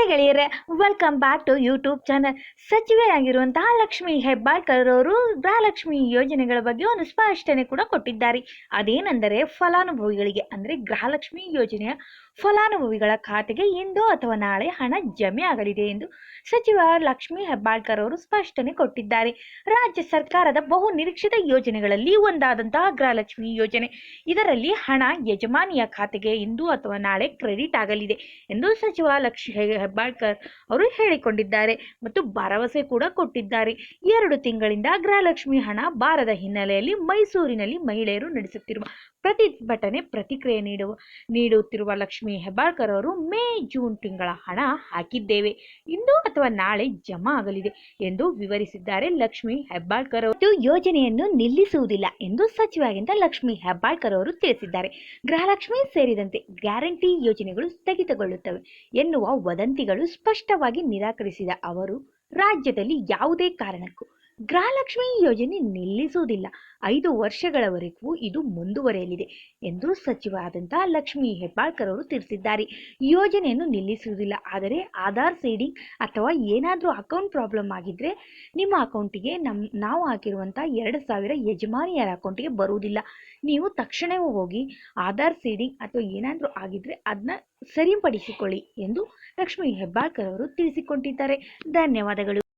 ನಮಸ್ತೆ ಗೆಳೆಯರೆ welcome back to YouTube channel ಸಚಿವೆಯಾಗಿರುವಂತಹ Lakshmi Hebbalkar ಅವರು ಗೃಹಲಕ್ಷ್ಮಿ ಯೋಜನೆಗಳ ಬಗ್ಗೆ ಒಂದು ಸ್ಪಷ್ಟನೆ ಕೂಡ ಕೊಟ್ಟಿದ್ದಾರೆ. ಅದೇನೆಂದರೆ ಫಲಾನುಭವಿಗಳಿಗೆ, ಅಂದರೆ ಗೃಹಲಕ್ಷ್ಮಿ ಯೋಜನೆಯ ಫಲಾನುಭವಿಗಳ ಖಾತೆಗೆ ಇಂದು ಅಥವಾ ನಾಳೆ ಹಣ ಜಮೆ ಆಗಲಿದೆ ಎಂದು ಸಚಿವ ಲಕ್ಷ್ಮಿ ಹೆಬ್ಬಾಳ್ಕರ್ ಅವರು ಸ್ಪಷ್ಟನೆ ಕೊಟ್ಟಿದ್ದಾರೆ. ರಾಜ್ಯ ಸರ್ಕಾರದ ಬಹು ನಿರೀಕ್ಷಿತ ಯೋಜನೆಗಳಲ್ಲಿ ಒಂದಾದಂತಹ ಗೃಹಲಕ್ಷ್ಮಿ ಯೋಜನೆ. ಇದರಲ್ಲಿ ಹಣ ಯಜಮಾನಿಯ ಖಾತೆಗೆ ಇಂದು ಅಥವಾ ನಾಳೆ ಕ್ರೆಡಿಟ್ ಆಗಲಿದೆ ಎಂದು ಸಚಿವ ಲಕ್ಷ್ಮಿ ಹೆಬ್ಬಾಳ್ಕರ್ ಅವರು ಹೇಳಿಕೊಂಡಿದ್ದಾರೆ ಮತ್ತು ಭರವಸೆ ಕೂಡ ಕೊಟ್ಟಿದ್ದಾರೆ. ಎರಡು ತಿಂಗಳಿಂದ ಗೃಹಲಕ್ಷ್ಮಿ ಹಣ ಬಾರದ ಹಿನ್ನೆಲೆಯಲ್ಲಿ ಮೈಸೂರಿನಲ್ಲಿ ಮಹಿಳೆಯರು ನಡೆಸುತ್ತಿರುವ ಪ್ರತಿಭಟನೆ ಪ್ರತಿಕ್ರಿಯೆ ನೀಡುವ, ನೀಡುತ್ತಿರುವ ಲಕ್ಷ್ಮಿ ಹೆಬ್ಬಾಳ್ಕರ್ ಅವರು ಮೇ, ಜೂನ್ ತಿಂಗಳ ಹಣ ಹಾಕಿದ್ದೇವೆ. ಇಂದು ಅಥವಾ ನಾಳೆ ಜಮಾ ಆಗಲಿದೆ ಎಂದು ವಿವರಿಸಿದ್ದಾರೆ ಲಕ್ಷ್ಮಿ ಹೆಬ್ಬಾಳ್ಕರ್ ಅವರು. ಯೋಜನೆಯನ್ನು ನಿಲ್ಲಿಸುವುದಿಲ್ಲ ಎಂದು ಸಚಿವರಾಗಿದ್ದ ಲಕ್ಷ್ಮಿ ಹೆಬ್ಬಾಳ್ಕರ್ ಅವರು ತಿಳಿಸಿದ್ದಾರೆ. ಗೃಹಲಕ್ಷ್ಮಿ ಸೇರಿದಂತೆ ಗ್ಯಾರಂಟಿ ಯೋಜನೆಗಳು ಸ್ಥಗಿತಗೊಳ್ಳುತ್ತವೆ ಎನ್ನುವ ವದಂತಿಗಳು ಸ್ಪಷ್ಟವಾಗಿ ನಿರಾಕರಿಸಿದ ಅವರು ರಾಜ್ಯದಲ್ಲಿ ಯಾವುದೇ ಕಾರಣಕ್ಕೂ ಗೃಹಲಕ್ಷ್ಮಿ ಯೋಜನೆ ನಿಲ್ಲಿಸುವುದಿಲ್ಲ. ಐದು ವರ್ಷಗಳವರೆಗೂ ಇದು ಮುಂದುವರೆಯಲಿದೆ ಎಂದು ಸಚಿವರಾದಂತಹ ಲಕ್ಷ್ಮಿ ಹೆಬ್ಬಾಳ್ಕರ್ ಅವರು ತಿಳಿಸಿದ್ದಾರೆ. ಯೋಜನೆಯನ್ನು ನಿಲ್ಲಿಸುವುದಿಲ್ಲ. ಆದರೆ ಆಧಾರ್ ಸೀಡಿಂಗ್ ಅಥವಾ ಏನಾದರೂ ಅಕೌಂಟ್ ಪ್ರಾಬ್ಲಮ್ ಆಗಿದ್ದರೆ ನಿಮ್ಮ ಅಕೌಂಟಿಗೆ ನಮ್ಮ ನಾವು ಹಾಕಿರುವಂಥ ಎರಡು ಸಾವಿರ ಯಜಮಾನಿಯರ ಅಕೌಂಟಿಗೆ ಬರುವುದಿಲ್ಲ. ನೀವು ತಕ್ಷಣವೇ ಹೋಗಿ ಆಧಾರ್ ಸೀಡಿಂಗ್ ಅಥವಾ ಏನಾದರೂ ಆಗಿದ್ದರೆ ಅದನ್ನ ಸರಿಪಡಿಸಿಕೊಳ್ಳಿ ಎಂದು ಲಕ್ಷ್ಮಿ ಹೆಬ್ಬಾಳ್ಕರ್ ಅವರು ತಿಳಿಸಿಕೊಂಡಿದ್ದಾರೆ. ಧನ್ಯವಾದಗಳು.